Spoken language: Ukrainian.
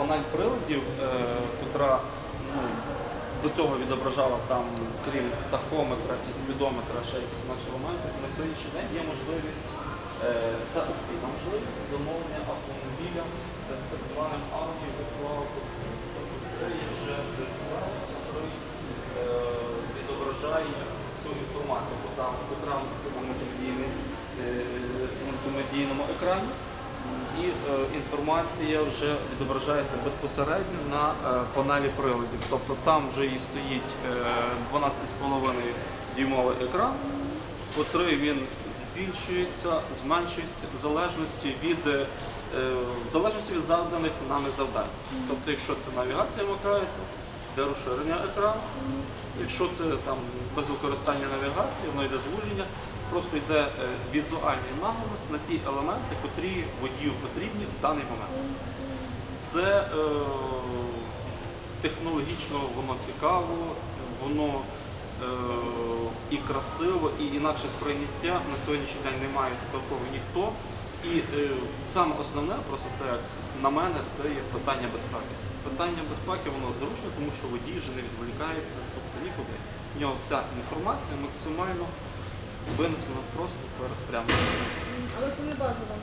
панель приладів, е, котра ну, до того відображала там, крім тахометра і спідометра, ще якісь інші елементи. На сьогоднішній день є можливість, е, це опційна можливість замовлення автомобіля з так званим аудіовіртуалом. Тобто це є вже дисплей, е, відображає всю інформацію, бо там екран на мультимедійний, е, мультимедійному екрані. І е, інформація вже відображається безпосередньо на е, панелі приладів. Тобто там вже і стоїть е, 12,5 дюймовий екран, котрий він збільшується, зменшується в залежності від, е, в залежності від завданих нами завдань. Тобто, якщо це навігація вмикається, йде розширення екрану. Якщо це там без використання навігації, воно йде звуження, просто йде е, візуальний наголос на ті елементи, котрі водію потрібні в даний момент. Це е, технологічно воно цікаво, воно е, і красиво, і інакше сприйняття на сьогоднішній день немає такого ніхто. І е, саме основне, просто це на мене, це є питання безпеки. Питання безпеки воно зручно, тому що водій вже не відволікається, тобто нікуди. В нього вся інформація максимально винесена просто перед прямо. Але це не базова